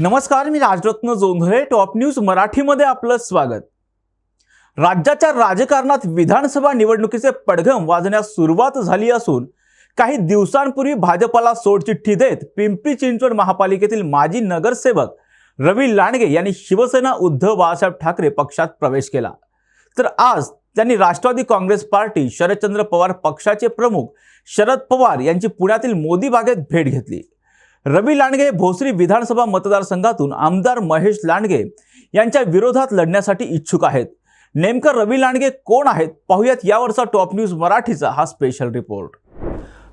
नमस्कार मी Rajratna Jondhale top news मराठीमध्ये आपलं स्वागत. राज्याच्या राजकारणात विधानसभा निवडणुकीचे पडघम वाजण्यास सुरुवात झाली असून काही दिवसांपूर्वी भाजपला सोडचिठ्ठी देत पिंपरी चिंचवड महापालिकेतील माजी नगरसेवक रवी लांडगे यांनी शिवसेना उद्धव बाळासाहेब ठाकरे पक्षात प्रवेश केला. तर आज त्यांनी राष्ट्रवादी काँग्रेस पार्टी शरदचंद्र पवार पक्षाचे प्रमुख शरद पवार यांची पुण्यातील मोदी बागेत भेट घेतली. रवी लांडगे भोसरी विधानसभा मतदारसंघातून आमदार महेश लांडगे यांच्या विरोधात लढण्यासाठी इच्छुक आहेत. नेमकं रवी लांडगे कोण आहेत? पाहूयात यावरचा टॉप न्यूज मराठीचा हा स्पेशल रिपोर्ट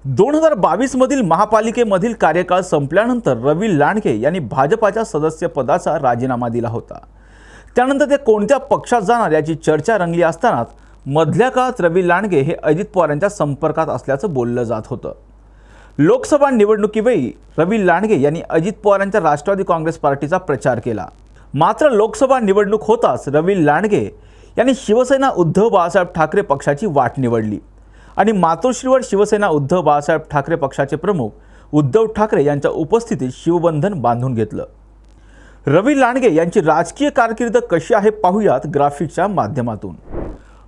दोन हजार बावीसमधील महापालिकेमधील कार्यकाळ संपल्यानंतर रवी लांडगे यांनी भाजपाच्या सदस्यपदाचा राजीनामा दिला होता. त्यानंतर ते कोणत्या पक्षात जाणार याची चर्चा रंगली असतानाच मधल्या काळात रवी लांडगे हे अजित पवार यांच्या संपर्कात असल्याचं बोललं जात होतं. लोकसभा निवडणुकीवेळी रवी लांडगे यांनी अजित पवारांच्या राष्ट्रवादी काँग्रेस पार्टीचा प्रचार केला. मात्र लोकसभा निवडणूक होताच रवी लांडगे यांनी शिवसेना उद्धव बाळासाहेब ठाकरे पक्षाची वाट निवडली. आणि मातोश्रीवर शिवसेना उद्धव बाळासाहेब ठाकरे पक्षाचे प्रमुख उद्धव ठाकरे यांच्या उपस्थितीत शिवबंधन बांधून घेतलं. रवी लांडगे यांची राजकीय कारकीर्द कशी आहे पाहूयात ग्राफिकच्या माध्यमातून.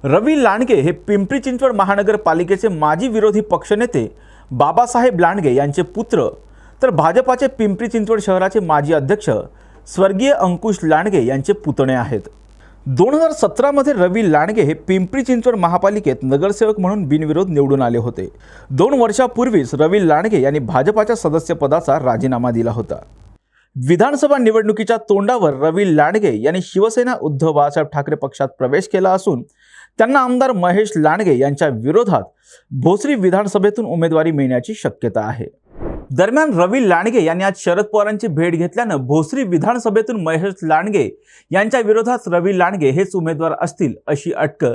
रवी लांडगे हे पिंपरी चिंचवड महानगरपालिकेचे माजी विरोधी पक्षनेते बाबासाहेब लांडगे यांचे पुत्र तर भाजपाचे पिंपरी चिंचवड शहराचे माजी अध्यक्ष स्वर्गीय अंकुश लांडगे यांचे पुतणे आहेत. दोन हजार सतरामध्ये रवी लांडगे हे पिंपरी चिंचवड महापालिकेत नगरसेवक म्हणून बिनविरोध निवडून आले होते. दोन वर्षापूर्वीच रवी लांडगे यांनी भाजपाच्या सदस्यपदाचा राजीनामा दिला होता. विधानसभा निवडणुकीच्या तोंडावर रवी लांडगे यांनी शिवसेना उद्धव बाळासाहेब ठाकरे पक्षात प्रवेश केला असून त्यांना आमदार महेश लांडगे यांच्या विरोधात भोसरी विधानसभेतून उमेदवारी मिळण्याची शक्यता आहे. दरम्यान रवी लांडगे यांनी आज शरद पवारांची भेट घेतल्यानं भोसरी विधानसभेतून महेश लांडगे यांच्या विरोधात रवी लांडगे हेच उमेदवार असतील अशी अटक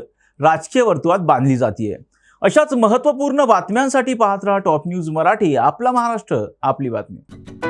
राजकीय वर्तुळात बांधली जाते अशाच महत्त्वपूर्ण बातम्यांसाठी पाहत रहा टॉप न्यूज मराठी आपला महाराष्ट्र आपली बातमी.